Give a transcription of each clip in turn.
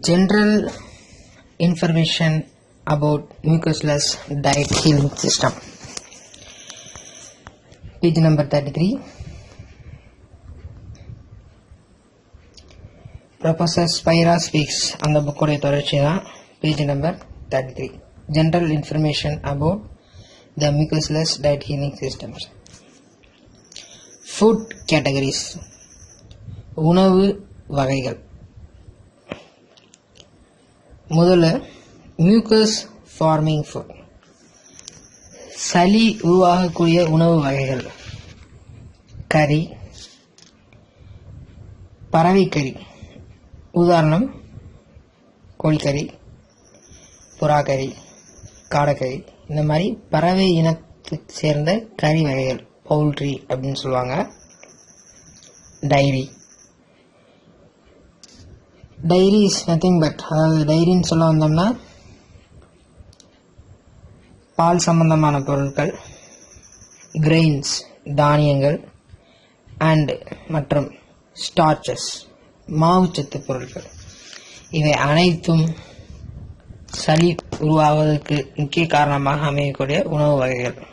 general information about diet diet healing system. Page number 33 professor Spira speaks அந்த புக்கோடைய தொடர்ச்சி தான் page number thirty three general information about the mucusless diet healing systems food categories உணவு வகைகள் முதல்ல mucus farming food சளி உருவாகக்கூடிய உணவு வகைகள். கறி. பறவைக்கறி. உதாரணம் கோழிக்கறி புறாக்கறி காடைக்கறி. இந்த மாதிரி பறவை இனத்துக்கு சேர்ந்த கறி வகைகள். பவுல்ட்ரி அப்படின்னு சொல்லுவாங்க. Dairy dairy is nothing but அதாவது டைரின்னு சொல்ல வந்தோம்னா பால் சம்பந்தமான பொருட்கள் கிரெயின்ஸ் தானியங்கள் அண்டு மற்றும் ஸ்டார்ச்சஸ் மாவுச்சத்து பொருட்கள். இவை அனைத்தும் சளி உருவாவதற்கு முக்கிய காரணமாக அமையக்கூடிய உணவு வகைகள்.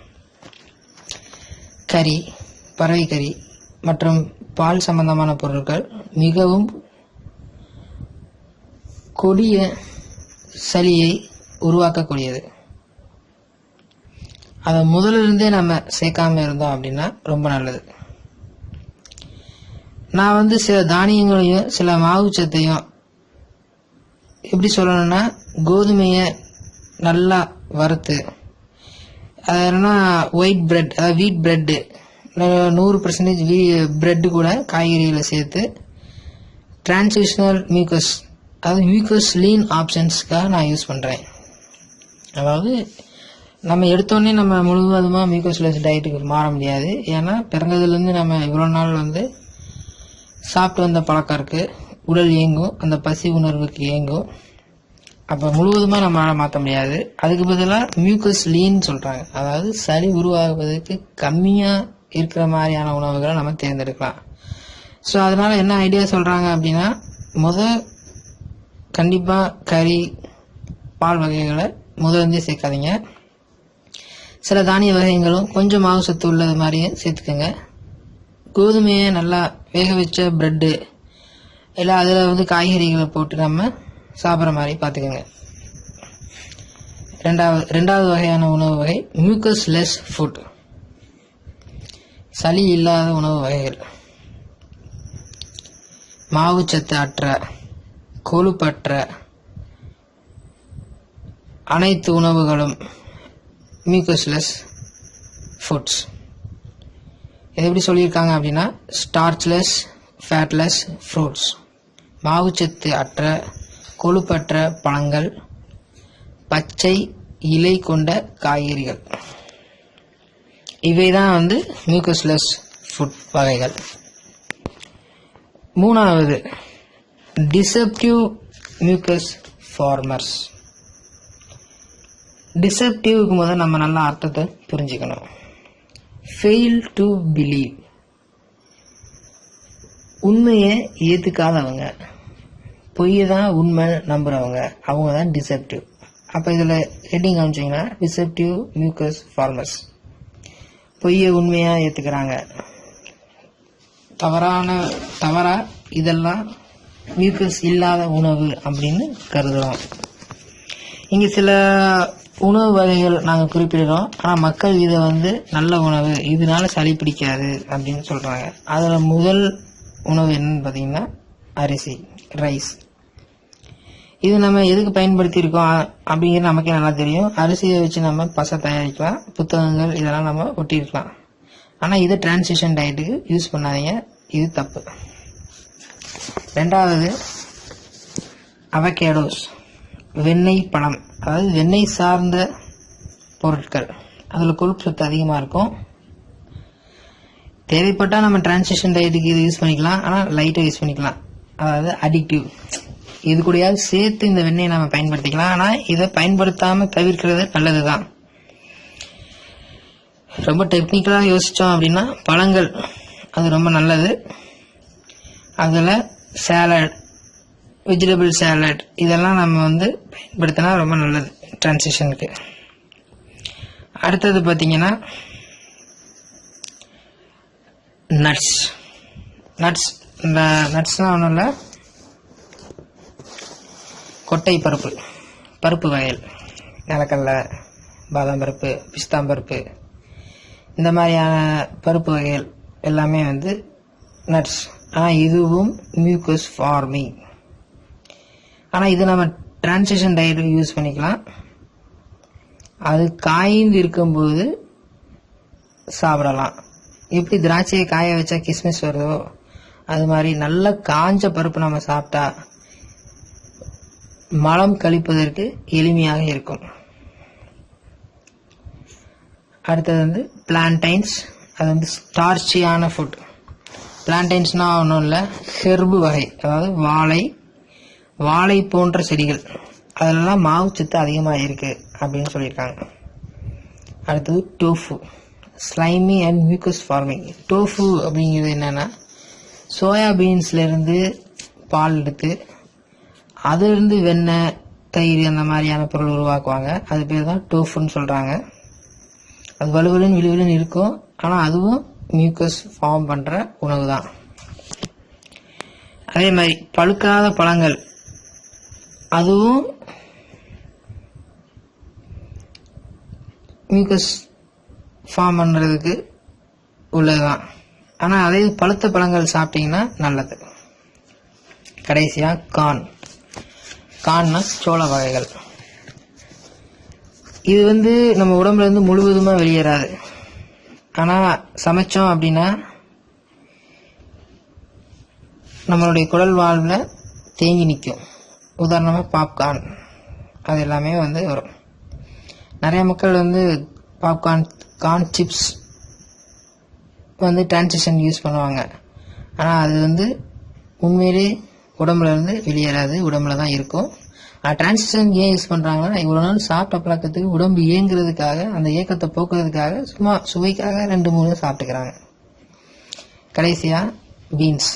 கறி பறவை கறி மற்றும் பால் சம்பந்தமான பொருட்கள் மிகவும் கொடிய சளியை உருவாக்கக்கூடியது. அதை முதலிருந்தே நம்ம சேர்க்காம இருந்தோம் அப்படின்னா ரொம்ப நல்லது. நான் வந்து சில தானியங்களையும் சில மாவுச்சத்தையும் எப்படி சொல்லணும்னா கோதுமையை நல்லா வறுத்து அது என்னன்னா ஒயிட் பிரெட் அதாவது வீட் பிரெட்டு நூறு பர்சன்டேஜ் வீ பிரெட்டு கூட காய்கறிகளை சேர்த்து டிரான்சிஷனல் மியூக்கஸ் அதாவது மியூக்கஸ் லீன் ஆப்ஷன்ஸ்க்காக நான் யூஸ் பண்ணுறேன் அதாவது நம்ம எடுத்தோடனே நம்ம முழுவதுமாக மியூக்கஸ்லெஸ் டயட்டுக்கு மாற முடியாது. ஏன்னா பிறந்ததுலேருந்து நம்ம இவ்வளோ நாள் வந்து சாப்பிட்டு வந்த பழக்கம் இருக்குது உடல் இயங்கும் அந்த பசி உணர்வுக்கு இயங்கும். அப்போ முழுவதுமாக நம்மளால் மாற்ற முடியாது. அதுக்கு பதிலாக மியூக்கஸ் லீன் சொல்கிறாங்க அதாவது சளி உருவாகுவதற்கு கம்மியாக இருக்கிற மாதிரியான உணவுகளை நம்ம தேர்ந்தெடுக்கலாம். ஸோ அதனால் என்ன ஐடியா சொல்கிறாங்க அப்படின்னா முதல் கண்டிப்பாக கறி பால் வகைகளை முதலிருந்தே சேர்க்காதீங்க. சில தானிய வகைகளும் கொஞ்சம் மாவு சத்து உள்ளது மாதிரியும் சேர்த்துக்கோங்க. கோதுமையை நல்லா வேக வச்ச ப்ரெட்டு இல்லை அதில் வந்து காய்கறிகளை போட்டு நம்ம சாப்பிட்ற மாதிரி பார்த்துக்கோங்க. ரெண்டாவது ரெண்டாவது வகையான உணவு வகை மியூக்கஸ் லெஸ் ஃபுட் சளி இல்லாத உணவு வகைகள். மாவுச்சத்து அற்ற கொழுப்பற்ற அனைத்து உணவுகளும் மியூக்கஸ்லெஸ் ஃபுட்ஸ் இது எப்படி சொல்லியிருக்காங்க அப்படின்னா ஸ்டார்ச்லெஸ் ஃபேட்லெஸ் ஃப்ரூட்ஸ் மாவுச்சத்து அற்ற கொழுப்பற்ற பழங்கள் பச்சை இலை கொண்ட காய்கறிகள். இவை தான் வந்து மியூக்கஸ்லெஸ் ஃபுட் வகைகள். மூணாவது டிசப்டிவ் மியூக்கஸ் ஃபார்மர்ஸ் டிசப்டிவ்க்கு முதல் நம்ம நல்ல அர்த்தத்தை புரிஞ்சுக்கணும். ஃபெயில் டு பிலீவ் உண்மையை ஏற்றுக்காதவங்க பொய்யை தான் உண்மை நம்புகிறவங்க அவங்க தான் டிசப்டிவ் அப்போ இதில் ஹெட்டிங் காமிச்சிங்கன்னா டிசப்டிவ் மியூக்கஸ் ஃபார்மர்ஸ் பொய்யை உண்மையாக ஏற்றுக்கிறாங்க தவறான தவறாக இதெல்லாம் மியூக்கஸ் இல்லாத உணவு அப்படின்னு கருதுகிறோம் இங்கே சில உணவு வகைகள் நாங்கள் குறிப்பிடுறோம். ஆனால் மக்கள் இதை வந்து நல்ல உணவு இதனால சளி பிடிக்காது அப்படின்னு சொல்கிறாங்க அதில் முதல் உணவு என்னன்னு பார்த்தீங்கன்னா அரிசி ரைஸ். இது நம்ம எதுக்கு பயன்படுத்தியிருக்கோம்? அப்படிங்கிறது நமக்கே நல்லா தெரியும். அரிசியை வச்சு நம்ம பசை தயாரிக்கலாம். புத்தகங்கள் இதெல்லாம் நம்ம ஒட்டியிருக்கலாம். ஆனால் இதை டிரான்சிஷன் டயட்டுக்கு யூஸ் பண்ணாதீங்க. இது தப்பு. ரெண்டாவது அவகேடோஸ் வெண்ணெய் பழம். அதாவது வெண்ணெய் சார்ந்த பொருட்கள். அதில் கொழுப்பு சத்து அதிகமாக இருக்கும். தேவைப்பட்டால் நம்ம டிரான்சிஷன் டயட்டுக்கு இது யூஸ் பண்ணிக்கலாம். ஆனால் லைட்டாக யூஸ் பண்ணிக்கலாம். அதாவது அடிக்டிவ் இது கூடயாவது சேர்த்து இந்த வெண்ணெயை நம்ம பயன்படுத்திக்கலாம். ஆனால் இதை பயன்படுத்தாமல் தவிர்க்கிறது நல்லது தான் ரொம்ப டெக்னிக்கலாக யோசித்தோம் அப்படின்னா பழங்கள் அது ரொம்ப நல்லது. அதில் சேலட் வெஜிடபிள் சேலட் இதெல்லாம் நம்ம வந்து பயன்படுத்தினா ரொம்ப நல்லது ட்ரான்சிஷனுக்கு அடுத்தது பார்த்தீங்கன்னா நட்ஸ் நட்ஸ் இந்த நட்ஸ்லாம் ஒன்றும் இல்லை கொட்டை பருப்பு பருப்பு வகைகள். நிலக்கடலை பாதாம் பருப்பு பிஸ்தாம் பருப்பு இந்த மாதிரியான பருப்பு வகைகள் எல்லாமே வந்து நட்ஸ் ஆனால் இதுவும் மியூக்கஸ் ஃபார்மிங் ஆனால் இது நம்ம டிரான்சிஷன் டயட்டில் யூஸ் பண்ணிக்கலாம். அது காய்ந்து இருக்கும்போது சாப்பிடலாம். எப்படி திராட்சையை காய வச்சா கிஸ்மிஸ் வருதோ அது மாதிரி நல்ல காஞ்ச பருப்பு நம்ம சாப்பிட்டா மலம் கழிப்பதற்கு எளிமையாக இருக்கும். அடுத்தது வந்து பிளான்டைன்ஸ் அது வந்து ஸ்டார்ச்சியான ஃபுட் பிளான்டைன்ஸ்னால் ஒன்றும் இல்லை ஹெர்பு வகை அதாவது வாழை வாழை போன்ற செடிகள். அதிலலாம் மாவு சத்து அதிகமாக இருக்குது அப்படின்னு சொல்லியிருக்காங்க. அடுத்தது tofu slimy and mucus forming tofu அப்படிங்கிறது என்னென்னா சோயா பீன்ஸ்லேருந்து பால் எடுத்து அதிலிருந்து வெண்ணெய் தயிர் அந்த மாதிரியான பொருள் உருவாக்குவாங்க. அது பேர் தான் டோஃபுன்னு சொல்கிறாங்க அது வலுவலுன்னு விழுவிலுன்னு இருக்கும். ஆனால் அதுவும் மியூக்கஸ் ஃபார்ம் பண்ணுற உணவு தான் அதே மாதிரி பழுக்காத பழங்கள். அதுவும் மியூக்கஸ் ஃபார்ம் பண்ணுறதுக்கு உள்ளதுதான். ஆனால் அதே பழுத்த பழங்கள் சாப்பிட்டிங்கன்னா நல்லது. கடைசியாக கான் கார்ன்னா சோள வகைகள். இது வந்து நம்ம உடம்புல இருந்து முழுவதுமாக வெளியேறாது. ஆனால் சமைச்சோம் அப்படின்னா நம்மளுடைய குடல் வாழ்வில் தேங்கி நிற்கும் உதாரணமாக பாப்கார்ன். அது எல்லாமே வந்து வரும். நிறைய மக்கள் வந்து பாப்கார்ன் கார்ன் சிப்ஸ் வந்து டிரான்சிஷன் யூஸ் பண்ணுவாங்க. ஆனால் அது வந்து உண்மையிலே உடம்புல இருந்து வெளியேறாது உடம்புல தான் இருக்கும். டிரான்சிஷன் ஏன் யூஸ் பண்ணுறாங்கன்னா இவ்வளோ நாள் சாப்பிட்ட பழக்கத்துக்கு உடம்பு இயங்குறதுக்காக அந்த இயக்கத்தை போக்குறதுக்காக சும்மா சுவைக்காக ரெண்டு மூணு சாப்பிட்டுக்கிறாங்க. கடைசியாக பீன்ஸ்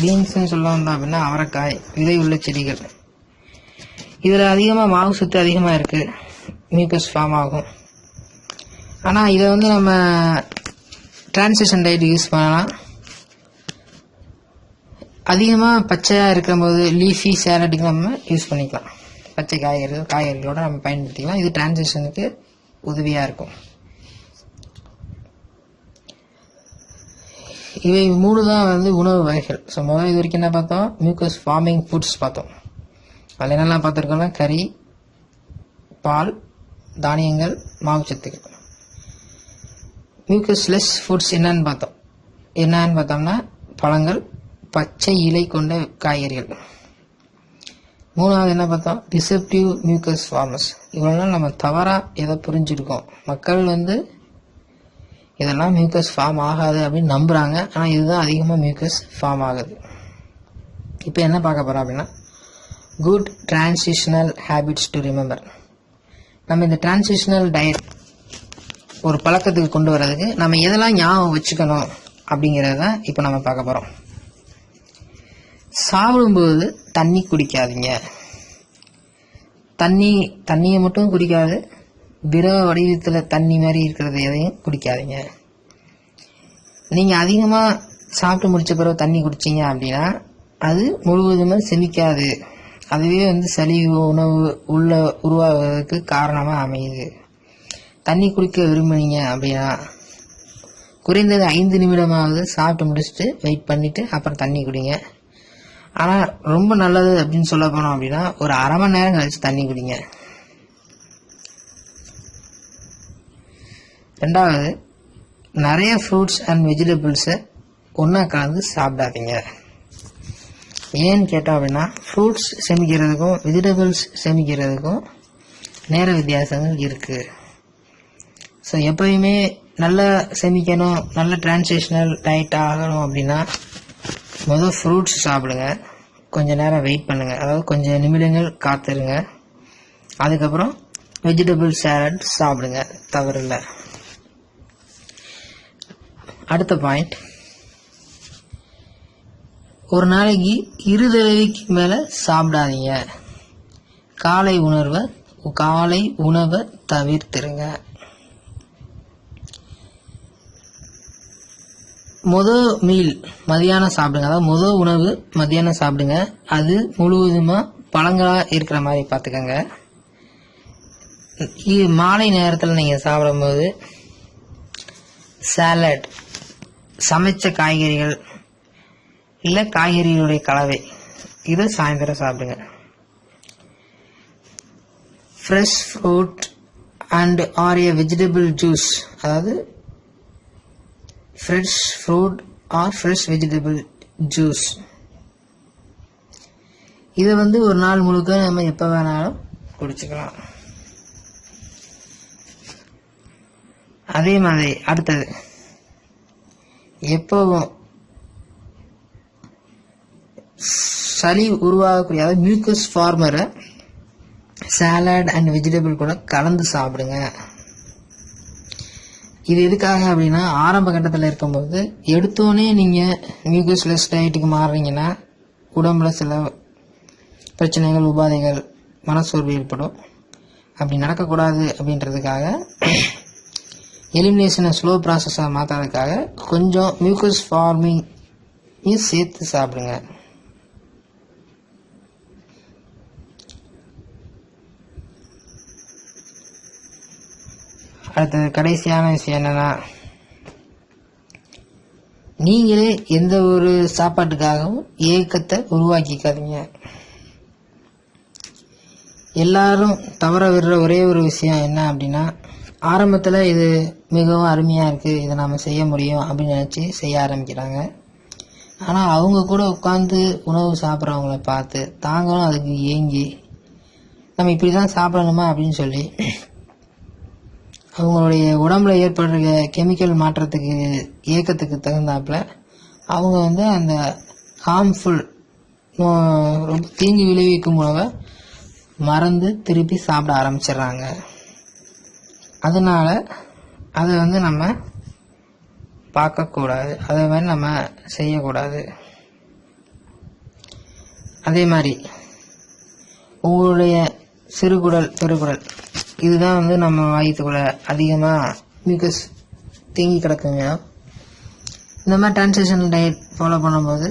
பீன்ஸ்னு சொல்ல வந்தோம் அப்படின்னா அவரைக்காய் விதை உள்ள செடிகள். இதில் அதிகமாக மாவு சத்து அதிகமாக இருக்குது மியூக்கஸ் ஃபார்ம் ஆகும். ஆனால் இதை வந்து நம்ம டிரான்சிஷன் டயட் யூஸ் பண்ணலாம். அதிகமாக பச்சையாக இருக்கும்போது லீஃபி சேலட்டுக்கு நம்ம யூஸ் பண்ணிக்கலாம். பச்சை காய்கறிகள் காய்கறிகளோட நம்ம பயன்படுத்திக்கலாம். இது டிரான்சேஷனுக்கு உதவியாக இருக்கும். இவை மூணு தான் வந்து உணவு வகைகள். ஸோ முதல் இது வரைக்கும் என்ன பார்த்தோம்? மியூக்கஸ் ஃபார்மிங் ஃபுட்ஸ் பார்த்தோம். அதில் என்னெல்லாம் பார்த்துருக்கோம்னா கறி பால் தானியங்கள் மாவுச்சத்துக்கள் மியூக்கஸ்லெஸ் ஃபுட்ஸ் என்னன்னு பார்த்தோம். என்னன்னு பார்த்தோம்னா பழங்கள் பச்சை இலை கொண்ட காய்கறிகள். மூணாவது என்ன பார்த்தோம் டிசப்டிவ் மியூக்கஸ் ஃபார்மஸ் இவ்வளோ நாள் நம்ம தவறாக எதை புரிஞ்சிருக்கோம்? மக்கள் வந்து இதெல்லாம் மியூக்கஸ் ஃபார்ம் ஆகாது அப்படின்னு நம்புகிறாங்க ஆனால் இதுதான் அதிகமாக மியூக்கஸ் ஃபார்ம் ஆகுது. இப்போ என்ன பார்க்க போகிறோம் அப்படின்னா good transitional habits to remember நம்ம இந்த டிரான்சிஷனல் டயட் ஒரு பழக்கத்துக்கு கொண்டு வர்றதுக்கு நம்ம எதெல்லாம் ஞாபகம் வச்சுக்கணும் அப்படிங்கிறத தான் இப்போ நம்ம பார்க்க போகிறோம் சாப்பிடும்போது தண்ணி குடிக்காதீங்க. தண்ணி தண்ணியை மட்டும் குடிக்காது திரவ வடிவத்தில் தண்ணி மாதிரி இருக்கிறது எதையும் குடிக்காதீங்க. நீங்கள் அதிகமாக சாப்பிட்டு முடித்த பிறகு தண்ணி குடிச்சீங்க அப்படின்னா அது முழுவதுமாக செமிக்காது. அதுவே வந்து சளி உணவு உள்ள உருவாவதற்கு காரணமாக அமையுது. தண்ணி குடிக்க விரும்புனீங்க அப்படின்னா குறைந்தது ஐந்து நிமிடமாவது சாப்பிட்டு முடிச்சுட்டு வெயிட் பண்ணிவிட்டு அப்புறம் தண்ணி குடிங்க. ஆனால் ரொம்ப நல்லது அப்படின்னு சொல்ல போனோம் அப்படின்னா ஒரு அரை மணி நேரம் கழிச்சு தண்ணி குடிங்க. ரெண்டாவது நிறைய ஃப்ரூட்ஸ் அண்ட் வெஜிடபிள்ஸை ஒன்றா கலந்து சாப்பிடாதீங்க. ஏன்னு கேட்டோம் அப்படின்னா ஃப்ரூட்ஸ் சேமிக்கிறதுக்கும் வெஜிடபிள்ஸ் சேமிக்கிறதுக்கும் நேர வித்தியாசங்கள் இருக்குது ஸோ எப்பயுமே நல்லா சேமிக்கணும் நல்ல டிரான்சேஷனல் டயட் ஆகணும் அப்படின்னா முதல் ஃப்ரூட்ஸ் சாப்பிடுங்க. கொஞ்சம் நேரம் வெயிட் பண்ணுங்கள் அதாவது கொஞ்சம் நிமிடங்கள் காத்துருங்க. அதுக்கப்புறம் வெஜிடபிள் சேலட் சாப்பிடுங்க. தவறில்லை. அடுத்த பாயிண்ட் ஒரு நாளைக்கு இரு தடவைக்கு மேலே சாப்பிடாதீங்க. காலை உணர்வை காலை உணவை தவிர்த்துருங்க. முத மீல் மதியானம் சாப்பிடுங்க. அதாவது முத உணவு மதியானம் சாப்பிடுங்க. அது முழுவதுமாக பழங்களாக இருக்கிற மாதிரி பார்த்துக்கோங்க. மாலை நேரத்தில் நீங்கள் சாப்பிடும்போது சாலட் சமைச்ச காய்கறிகள் இல்லை காய்கறிகளுடைய கலவை இதை சாயந்தரம் சாப்பிடுங்க. Fresh fruit and or a vegetable juice அதாவது fresh fruit or fresh vegetable juice இதை வந்து ஒரு நாள் முழுக்க நம்ம எப்போ வேணாலும் குடிச்சுக்கலாம். அதே மாதிரி அடுத்தது எப்பவும் சளி உருவாகக்கூடிய அதாவது மியூக்கஸ் ஃபார்மரை சாலட் அண்ட் வெஜிடபிள் கூட கலந்து சாப்பிடுங்க. இது எதுக்காக அப்படின்னா ஆரம்ப கட்டத்தில் இருக்கும்போது எடுத்தோடனே நீங்கள் மியூக்கஸ்லெஸ் டயட்டுக்கு மாறுறீங்கன்னா உடம்புல சில பிரச்சனைகள் உபாதைகள் மனசோர்வு ஏற்படும். அப்படி நடக்கக்கூடாது அப்படின்றதுக்காக எலிமினேஷனை ஸ்லோ ப்ராசஸாக மாற்றுறதுக்காக கொஞ்சம் மியூக்கஸ் ஃபார்மிங் சேர்த்து சாப்பிடுங்க. அடுத்தது கடைசியான விஷயம் என்னன்னா நீங்களே எந்த ஒரு சாப்பாட்டுக்காகவும் ஏக்கத்தை உருவாக்கிக்காதீங்க. எல்லாரும் தவற விடுற ஒரே ஒரு விஷயம் என்ன அப்படின்னா ஆரம்பத்தில் இது மிகவும் அருமையாக இருக்குது இதை நாம் செய்ய முடியும் அப்படின்னு நினச்சி செய்ய ஆரம்பிக்கிறாங்க. ஆனால் அவங்க கூட உட்காந்து உணவு சாப்பிட்றவங்கள பார்த்து தாங்களும் அதுக்கு ஏங்கி நம்ம இப்படி தான் சாப்பிடணுமா அப்படின்னு சொல்லி அவங்களுடைய உடம்புல ஏற்படுற கெமிக்கல் மாற்றத்துக்கு இயக்கத்துக்கு தகுந்தாப்புல அவங்க வந்து அந்த ஹார்ம்ஃபுல் ரொம்ப தீங்கு விளைவிக்கும் உணவை மறந்து திருப்பி சாப்பிட ஆரம்பிச்சிடுறாங்க. அதனால அதை வந்து நம்ம பார்க்கக்கூடாது. அதே மாதிரி நம்ம செய்யக்கூடாது. அதே மாதிரி உங்களுடைய சிறுகுடல் பெருகுடல் இதுதான் வந்து நம்ம வயிற்றுக்குள்ள அதிகமாக மியூக்கஸ் தேங்கி கிடக்குங்க. இந்த மாதிரி டிரான்சேஷன் டயட் ஃபாலோ பண்ணும்போது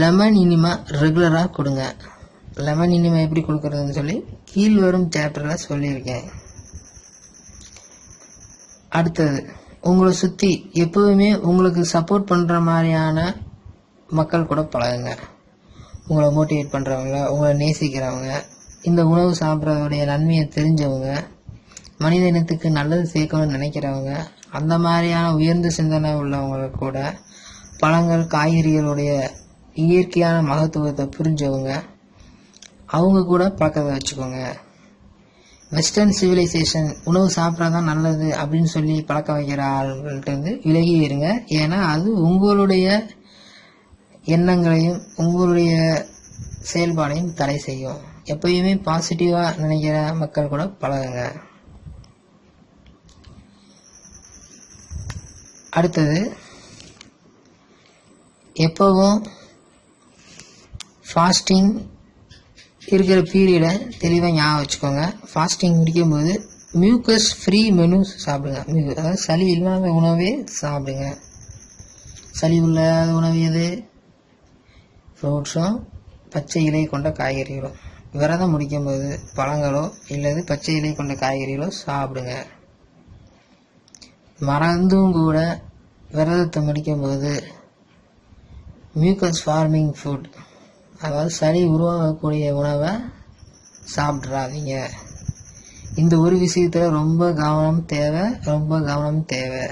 லெமன் இனிமா ரெகுலராக கொடுங்க. லெமன் இனிமா எப்படி கொடுக்குறதுன்னு சொல்லி கீழ் வரும் சாப்டரில் சொல்லியிருக்கேன். அடுத்தது உங்களை சுற்றி எப்போவுமே உங்களுக்கு சப்போர்ட் பண்ணுற மாதிரியான மக்கள் கூட பழகுங்க. உங்களை மோட்டிவேட் பண்ணுறவங்க உங்களை நேசிக்கிறவங்க இந்த உணவு சாப்பிட்றதுடைய நன்மையை தெரிஞ்சவங்க மனித இனத்துக்கு நல்லது சேர்க்கணும்னு நினைக்கிறவங்க அந்த மாதிரியான உயர்ந்த சிந்தனை உள்ளவங்க கூட பழங்கள் காய்கறிகளுடைய இயற்கையான மகத்துவத்தை புரிஞ்சவங்க அவங்க கூட பழக்கத்தை வச்சுக்கோங்க. வெஸ்டர்ன் சிவிலைசேஷன் உணவு சாப்பிட்றதான் நல்லது அப்படின்னு சொல்லி பழக்க வைக்கிற ஆள்கள்ட்ட விலகி இருங்க. ஏன்னா அது உங்களுடைய எண்ணங்களையும் உங்களுடைய செயல்பாடையும் தடை செய்யும். எப்பயுமே பாசிட்டிவாக நினைக்கிற மக்கள் கூட பழகுங்க. அடுத்தது எப்போவும் ஃபாஸ்டிங் இருக்கிற பீரியடை தெளிவாக ஞாபகம் வச்சுக்கோங்க. ஃபாஸ்டிங் முடிக்கும்போது மியூக்கஸ் ஃப்ரீ மெனு சாப்பிடுங்க. மியூ- அதாவது சளி இல்லாத உணவே சாப்பிடுங்க. சளி இல்லாத உணவு எது? ஃப்ரூட்ஸும் பச்சை இலை கொண்ட காய்கறிகளும். விரதம் முடிக்கும்போது பழங்களோ இல்லது பச்சை இலை கொண்ட காய்கறிகளோ சாப்பிடுங்க. மறந்தும் கூட விரதத்தை முடிக்கும்போது மியூக்கஸ் ஃபார்மிங் ஃபுட் அதாவது சளி உருவாகக்கூடிய உணவை சாப்பிட்றாதீங்க. இந்த ஒரு விஷயத்தில் ரொம்ப கவனம் தேவை ரொம்ப கவனம் தேவை.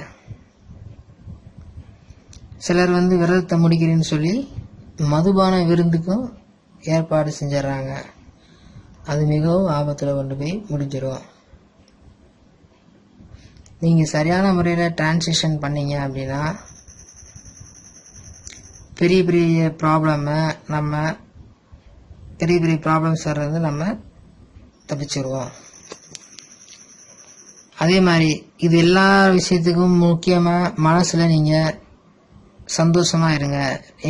சிலர் வந்து விரதத்தை முடிக்கிறேன்னு சொல்லி மதுபான விருந்துக்கும் ஏற்பாடு செஞ்சிடறாங்க. அது மிகவும் ஆபத்தில் கொண்டு போய் முடிஞ்சிடும் நீங்கள் சரியான முறையில் டிரான்சிஷன் பண்ணீங்க அப்படின்னா பெரிய பெரிய ப்ராப்ளமை நம்ம பெரிய பெரிய ப்ராப்ளம்ஸ் வர்றது நம்ம தப்பிச்சிருவோம். அதே மாதிரி இது எல்லா விஷயத்துக்கும் முக்கியமாக மனசில் நீங்கள் சந்தோஷமாக இருங்க.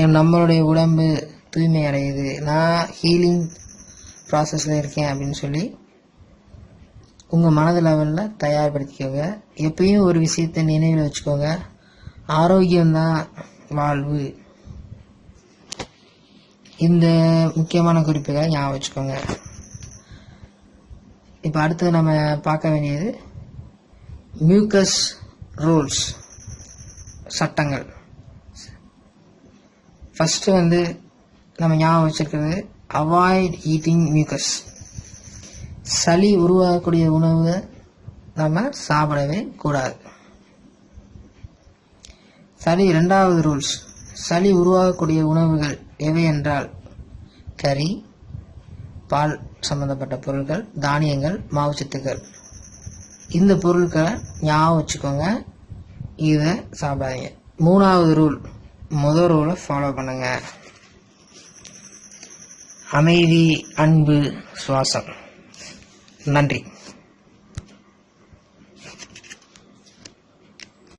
என் நம்மளுடைய உடம்பு தூய்மை அடையுது. நான் ஹீலிங் ப்ராசஸில் இருக்கேன் அப்படின்னு சொல்லி உங்கள் மனது லெவலில் தயார்படுத்திக்கோங்க. எப்பயும் ஒரு விஷயத்தை நினைவில் வச்சுக்கோங்க. ஆரோக்கியம்தான் வாழ்வு. இந்த முக்கியமான குறிப்புகளை ஞாபகம் வச்சுக்கோங்க. இப்போ அடுத்தது நம்ம பார்க்க வேண்டியது மியூக்கஸ் ரூல்ஸ் சட்டங்கள். ஃபஸ்ட்டு வந்து நம்ம ஞாபகம் வச்சிருக்கிறது அவாய்ட் ஈட்டிங் மியூக்கஸ் சளி உருவாகக்கூடிய உணவை நம்ம சாப்பிடவே கூடாது. சளி ரெண்டாவது ரூல்ஸ் சளி உருவாகக்கூடிய உணவுகள் எவை என்றால் கறி பால் சம்பந்தப்பட்ட பொருட்கள் தானியங்கள் மாவுச்சத்துக்கள் இந்த பொருட்களை ஞாபகம் வச்சுக்கோங்க. இதை சாப்பிடாதீங்க. மூணாவது ரூல் முதல் ரூலை ஃபாலோ பண்ணுங்கள் அமைதி அன்பு சுவாசம். நன்றி.